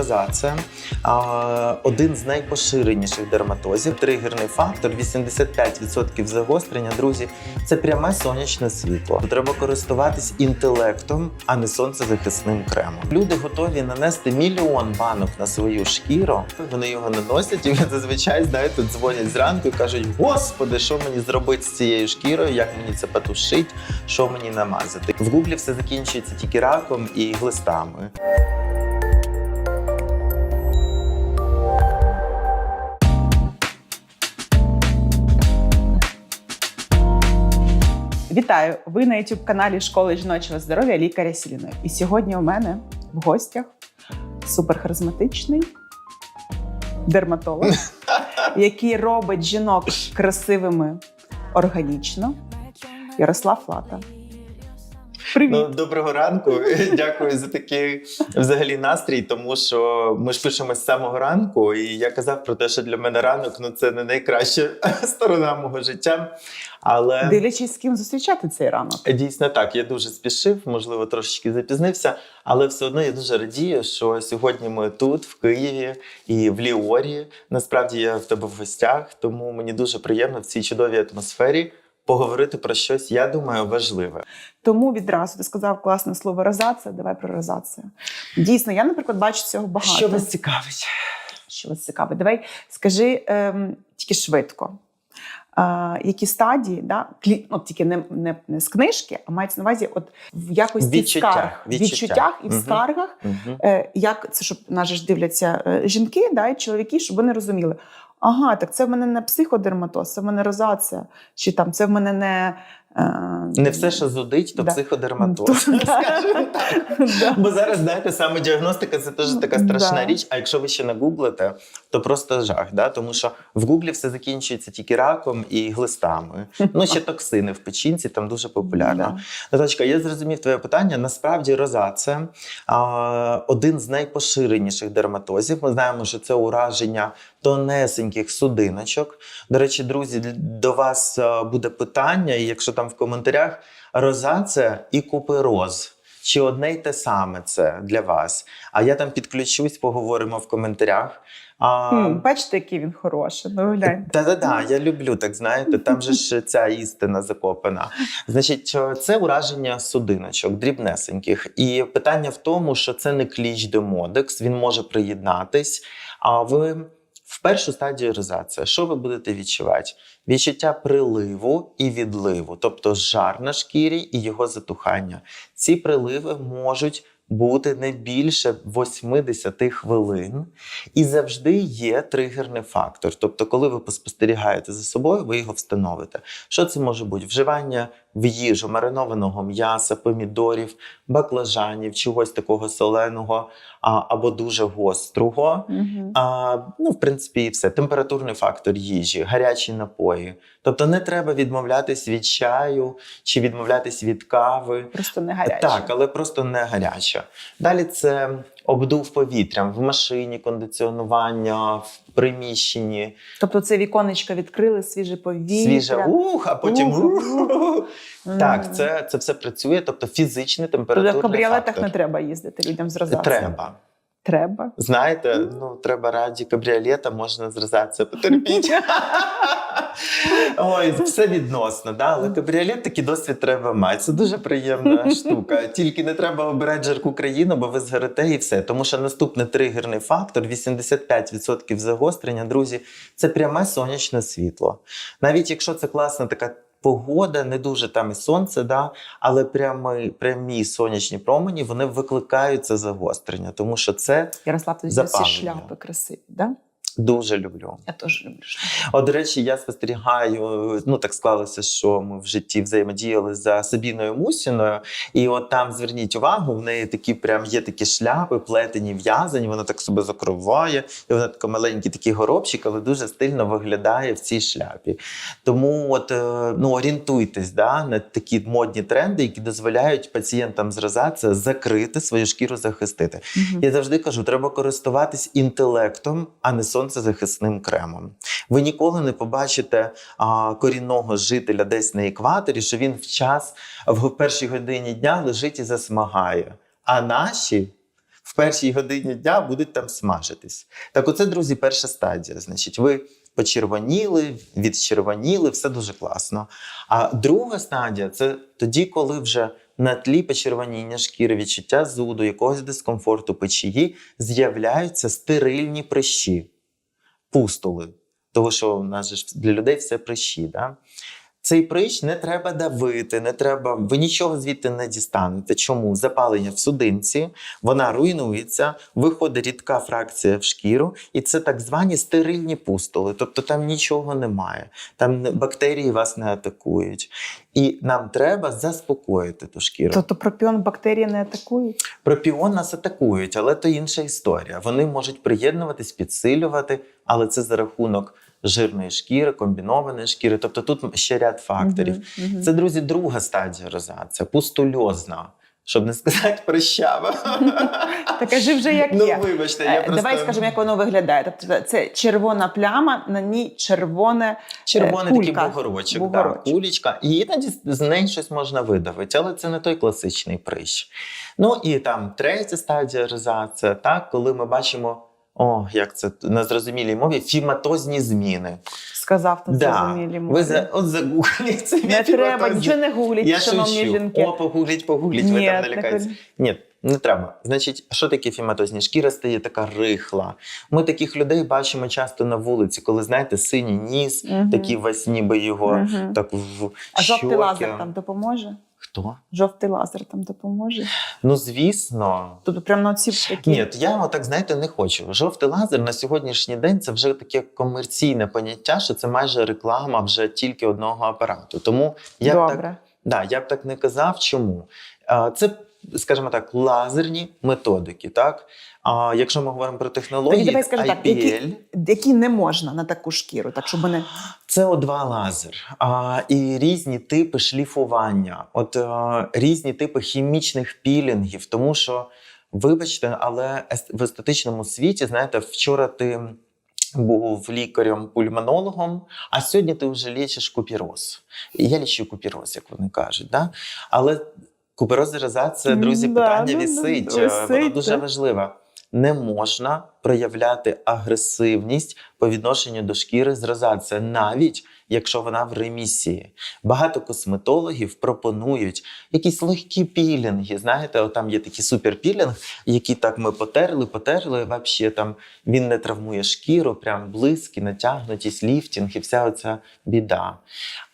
розація один з найпоширеніших дерматозів. Тригерний фактор 85% загострення. Друзі, це пряме сонячне світло. Треба користуватись інтелектом, а не сонцезахисним кремом. Люди готові нанести мільйон банок на свою шкіру. Вони його не носять, і зазвичай знаєте, дзвонять зранку і кажуть: Господи, що мені зробити з цією шкірою? Як мені це потушить? Що мені намазати? В гуглі все закінчується тільки раком і глистами. Вітаю! Ви на youtube каналі Школи жіночого здоров'я лікаря Сіліної. І сьогодні у мене в гостях суперхаризматичний дерматолог, який робить жінок красивими органічно. Ярослав Лата. Привіт! Ну, доброго ранку. Дякую за такий взагалі настрій, тому що ми ж пишемо з самого ранку, і я казав про те, що для мене ранок ну це не найкраща сторона мого життя. Але Дивлячись, з ким зустрічати цей ранок. Дійсно так, я дуже спішив, можливо, трошечки запізнився, але все одно я дуже радію, що сьогодні ми тут, в Києві і в Ліорі. Насправді я в тебе в гостях, тому мені дуже приємно в цій чудовій атмосфері поговорити про щось, я думаю, важливе. Тому відразу ти сказав класне слово розація. Давай про розацію. Дійсно, я, наприклад, бачу цього багато. Що вас цікавить? Що вас цікавить? Давай скажи ем, тільки швидко. Е, які стадії, да, клі, ну, тільки не, не, не з книжки, а мається на увазі от в якості Відчуттях, скарг, відчуттях. відчуттях і в Мгм. скаргах, Угу. е, як це, щоб нас ж дивляться е, жінки, да, і чоловіки, щоб вони розуміли. Ага, так це в мене не психодерматоз, це в мене розація, чи там це в мене не. Е, Не все, що зудить, то Да. психодерматоз. Да. Бо зараз, знаєте, саме діагностика це теж така страшна Да. річ. А якщо ви ще не гуглите, то просто жах. Да? Тому що в гуглі все закінчується тільки раком і глистами. Ну, ще токсини в печінці, там дуже популярно. Да. Натачка, я зрозумів твоє питання. Насправді розація один з найпоширеніших дерматозів. Ми знаємо, що це ураження тонесеньких судиночок. До речі, друзі, до вас буде питання, і якщо там в коментарях розація і купероз. Чи одне й те саме це для вас? А я там підключусь, поговоримо в коментарях. А, М, Бачите, який він хороший. Ну, глянь. та-да-да, я люблю так, знаєте, там же ж ця істина закопана. Значить, це ураження судиночок, дрібнесеньких. І питання в тому, що це не кліч демодекс, він може приєднатись. А ви в першу стадію розація, що ви будете відчувати? Відчуття приливу і відливу, тобто жар на шкірі і його затухання. Ці приливи можуть бути не більше 80 хвилин, і завжди є тригерний фактор. Тобто, коли ви поспостерігаєте за собою, ви його встановите. Що це може бути? Вживання в їжу маринованого м'яса, помідорів, баклажанів, чогось такого соленого а, або дуже гострого. Мгм. А, ну, в принципі, і все. Температурний фактор їжі, гарячі напої. Тобто не треба відмовлятись від чаю чи відмовлятись від кави. Просто не гаряче. Так, але просто не гаряча. Далі це обдув повітрям в машині, кондиціонування, в приміщенні, Тобто це віконечко відкрили, свіже повітря. свіже ух, а потім Ух. Так, це, це все працює, тобто фізичний Туди Тобто в кабріолетах фактор. не треба їздити людям з розацією. Треба. Треба. Знаєте, ну треба раді кабріолета, можна зразатися, потерпіть. Ой, все відносно, да? але кабріолет такий досвід треба мати. Це дуже приємна штука. Тільки не треба обирати жарку країну, бо ви згорите і все. Тому що наступний тригерний фактор 85% загострення, друзі, це пряме сонячне світло. Навіть якщо це класна така. Погода, не дуже там і сонце, да, але прямі, прямі сонячні промені вони викликають це загострення, тому що це Ярослав, ти всі шляпи красиві, да? Дуже люблю. Я теж люблю. От, до речі, я спостерігаю. Ну так склалося, що ми в житті взаємодіяли за Сабіною Мусіною, і от там зверніть увагу, в неї такі прям є такі шляпи, плетені в'язані. Вона так себе закриває, і вона така маленький такий горобчик, але дуже стильно виглядає в цій шляпі. Тому от е, ну орієнтуйтесь да, на такі модні тренди, які дозволяють пацієнтам з розація закрити свою шкіру, захистити. Мгм. Я завжди кажу, треба користуватись інтелектом, а не сонцезахисним кремом. Ви ніколи не побачите а, корінного жителя десь на екваторі, що він в час в першій годині дня лежить і засмагає. А наші в першій годині дня будуть там смажитись. Так, оце, друзі, перша стадія. Значить, ви почервоніли, відчервоніли, все дуже класно. А друга стадія це тоді, коли вже на тлі почервоніння шкіри, відчуття зуду, якогось дискомфорту печії, з'являються стерильні прищі, пустули. Тому що у нас ж для людей все прищі. Да? Цей прищ не треба давити, не треба, ви нічого звідти не дістанете. Чому? Запалення в судинці, вона руйнується, виходить рідка фракція в шкіру, і це так звані стерильні пустули. Тобто там нічого немає, там бактерії вас не атакують. І нам треба заспокоїти ту шкіру. Тобто пропіон бактерії не атакують? Пропіон нас атакують, але то інша історія. Вони можуть приєднуватись, підсилювати, але це за рахунок жирної шкіри, комбінованої шкіри. Тобто тут ще ряд факторів. Мгм, мгм. Це, друзі, друга стадія розація, пустульозна, щоб не сказати прищава. Та кажи вже як ну, є. вибачте, я Е, просто... Давай скажемо, як воно виглядає. Тобто це червона пляма, на ній червоне Червоний е, такий бугорочок, Бугорочок. Да, кулічка. І іноді з неї щось можна видавити, але це не той класичний прищ. Ну і там третя стадія розація, так, коли ми бачимо, о, як це на зрозумілій мові, фіматозні зміни. Сказав на Да. зрозумілі Ви за, от загугліть це. Не треба, нічого не гугліть, Я шановні шучу. жінки. О, погугліть, погугліть, ви там налякаєтесь. Ні, не треба. Значить, що таке фіматозні? Шкіра стає така рихла. Ми таких людей бачимо часто на вулиці, коли знаєте, синій ніс, Мгм. такий весь ніби його Мгм. так в А жовтий лазер там допоможе? Хто? Жовтий лазер там допоможе. Ну звісно. Тобто прямо на ці такі. Ні, я так знаєте не хочу. Жовтий лазер на сьогоднішній день це вже таке комерційне поняття, що це майже реклама вже тільки одного апарату. Тому я б так Добре. Да, я б так не казав. Чому? Це, скажімо так, лазерні методики. Так? А якщо ми говоримо про технології, Тоді давай скажу так, які, які не можна на таку шкіру, так щоб не це О2 лазер а, і різні типи шліфування, от а, різні типи хімічних пілінгів, тому що, вибачте, але в естетичному світі, знаєте, вчора ти. Був лікарем-пульмонологом, а сьогодні ти вже лічиш купіроз. Я лічу купіроз, як вони кажуть. Да? Але куперозеризація, друзі, да, питання ну, ну, вісить. висить, Воно дуже важливе. Не можна проявляти агресивність по відношенню до шкіри з розація, навіть якщо вона в ремісії. Багато косметологів пропонують якісь легкі пілінги. Знаєте, от там є такий суперпілінг, який так ми потерли, потерли. Взагалі там він не травмує шкіру, прям блиски, натягнутість, ліфтінг і вся оця біда.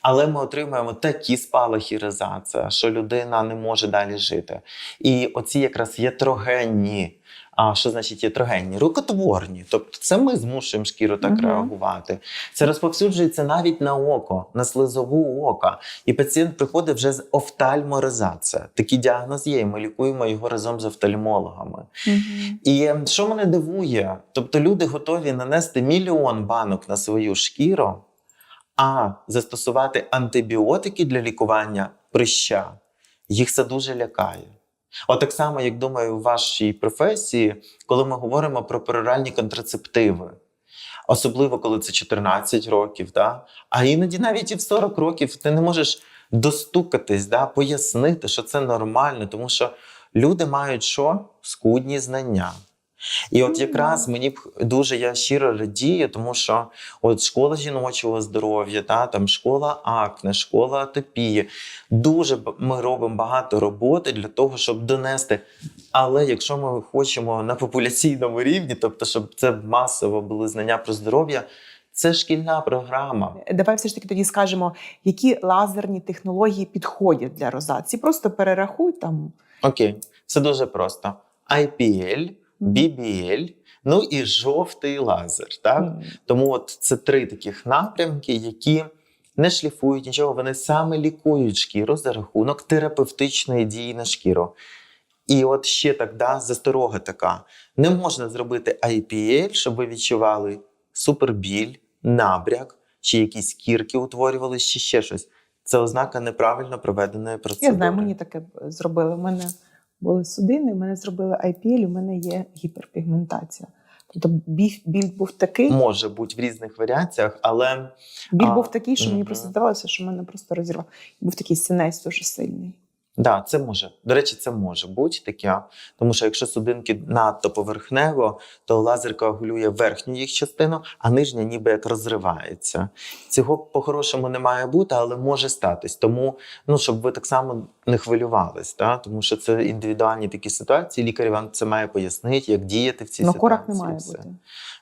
Але ми отримуємо такі спалахи розація, що людина не може далі жити. І оці якраз ятрогенні. А що значить ятрогенні? Рукотворні. Тобто це ми змушуємо шкіру так Мгм. реагувати. Це розповсюджується навіть на око, на слизову ока. І пацієнт приходить вже з офтальморизація. Такий діагноз є, і ми лікуємо його разом з офтальмологами. І е, що мене дивує, тобто люди готові нанести мільйон банок на свою шкіру, а застосувати антибіотики для лікування прища, їх це дуже лякає. От так само, як думаю, у вашій професії, коли ми говоримо про пероральні контрацептиви, особливо коли це 14 років, да? а іноді навіть і в 40 років ти не можеш достукатись, да? пояснити, що це нормально, тому що люди мають що? Скудні знання. І от Ну, якраз мені б дуже я щиро радію, тому що от школа жіночого здоров'я, та там школа акне, школа атопії. Дуже ми робимо багато роботи для того, щоб донести. Але якщо ми хочемо на популяційному рівні, тобто, щоб це масово були знання про здоров'я, це шкільна програма. Давай все ж таки тоді скажемо, які лазерні технології підходять для розації. Просто перерахуй там. Окей, все дуже просто: IPL, BBL, ну і жовтий лазер. Так? М. Тому от це три таких напрямки, які не шліфують нічого, вони саме лікують шкіру за рахунок терапевтичної дії на шкіру. І от ще так, да, засторога така: не можна зробити IPL, щоб ви відчували супербіль, набряк, чи якісь кірки утворювались, чи ще щось. Це ознака неправильно проведеної процедури. Я знаю, мені таке зробили. У мене були судини, мене зробили IPL, у мене є гіперпігментація. Тобто біль, біль був такий, може бути в різних варіаціях, але біль а, був такий, що мені мгм. просто здавалося, що мене просто розірвав. Був такий синець дуже сильний. Да, це може. До речі, це може бути таке. Тому що якщо судинки надто поверхнево, то лазер коагулює верхню їх частину, а нижня ніби як розривається. Цього по-хорошому не має бути, але може статись. Тому, ну щоб ви так само не хвилювались, да? тому що це індивідуальні такі ситуації. Лікар вам це має пояснити, як діяти в цій На ситуації. корах не має бути.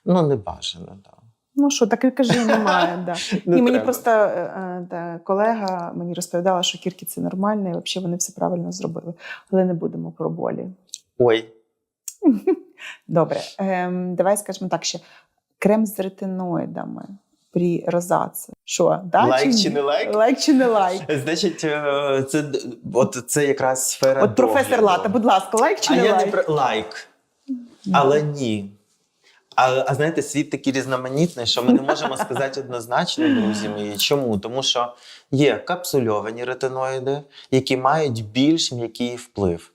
Ну, не бажано, так. Да. Ну що, так і кажи, немає. Да. Не і мені треба. просто е, е, та, колега мені розповідала, що кірки це нормально, і взагалі вони все правильно зробили. Але не будемо про болі. Ой, Добре, ем, давай скажемо так ще. Крем з ретиноїдами при розаці. Що, да, лайк ні? чи не лайк? Лайк чи не лайк? Значить, е, це от це якраз сфера. От професор догляду. Лата, будь ласка, лайк чи А не я лайк? не про лайк, але ні. А, а знаєте, світ такий різноманітний, що ми не можемо сказати однозначно, друзі мої. Чому? Тому що є капсульовані ретиноїди, які мають більш м'який вплив.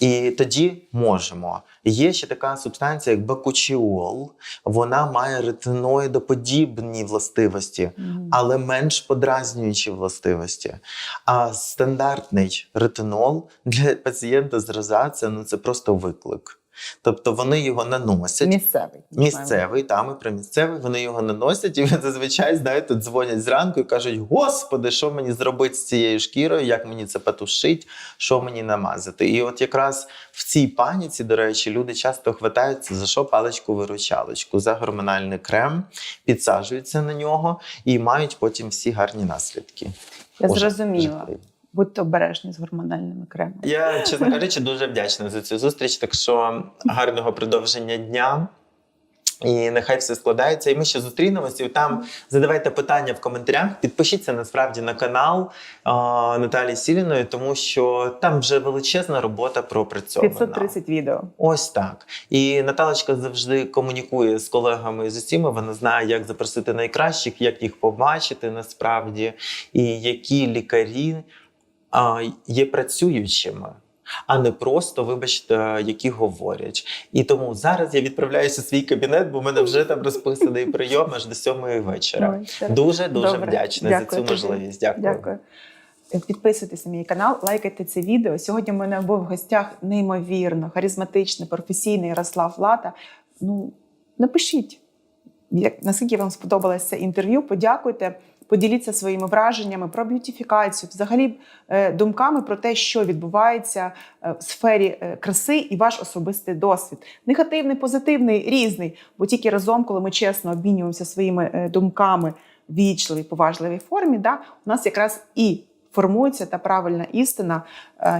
І тоді можемо. Є ще така субстанція, як бакучіол. Вона має ретиноїдоподібні властивості але менш подразнюючі властивості. А стандартний ретинол для пацієнта з розацією ну це просто виклик. Тобто вони його наносять. Місцевий. Місцевий, там і про місцевий, вони його наносять, і зазвичай, знаєте, дзвонять зранку і кажуть: Господи, що мені зробити з цією шкірою, як мені це потушить, що мені намазати. І от якраз в цій паніці, до речі, люди часто хватаються за що паличку-виручалочку, за гормональний крем, підсаджуються на нього і мають потім всі гарні наслідки. Я зрозуміла. Будьте обережні з гормональними кремами. Я, чесно кажучи, дуже вдячна за цю зустріч. Так що гарного продовження дня. І нехай все складається. І ми ще зустрінемося. І там задавайте питання в коментарях. Підпишіться насправді на канал а, Наталії Сіліної, тому що там вже величезна робота пропрацьована. 530 відео. Ось так. І Наталочка завжди комунікує з колегами з усіма. Вона знає, як запросити найкращих, як їх побачити насправді, і які лікарі є працюючими. А не просто, вибачте, які говорять. І тому зараз я відправляюся в свій кабінет, бо в мене вже там розписаний прийом аж до сьомої вечора. Дуже дуже вдячна Дякую за цю можливість. Дякую. Дякую. Підписуйтесь на мій канал, лайкайте це відео. Сьогодні в мене був в гостях неймовірно, харизматичний, професійний Ярослав Лата. Ну, напишіть, як, наскільки вам сподобалось це інтерв'ю. Подякуйте, поділіться своїми враженнями про б'ютифікацію, взагалі е, думками про те, що відбувається е, в сфері е, краси і ваш особистий досвід. Негативний, позитивний, різний. Бо тільки разом, коли ми чесно обмінюємося своїми думками в вічливій, поважливій формі, да, у нас якраз і формується та правильна істина,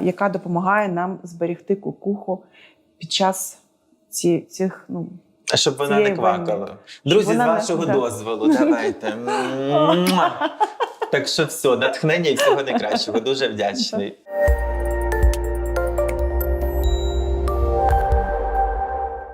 яка допомагає нам зберегти кукуху під час цих ну, щоб вона не квакала. Друзі, з вашого дозволу, давайте. Так що все, натхнення і всього найкращого. Дуже вдячний.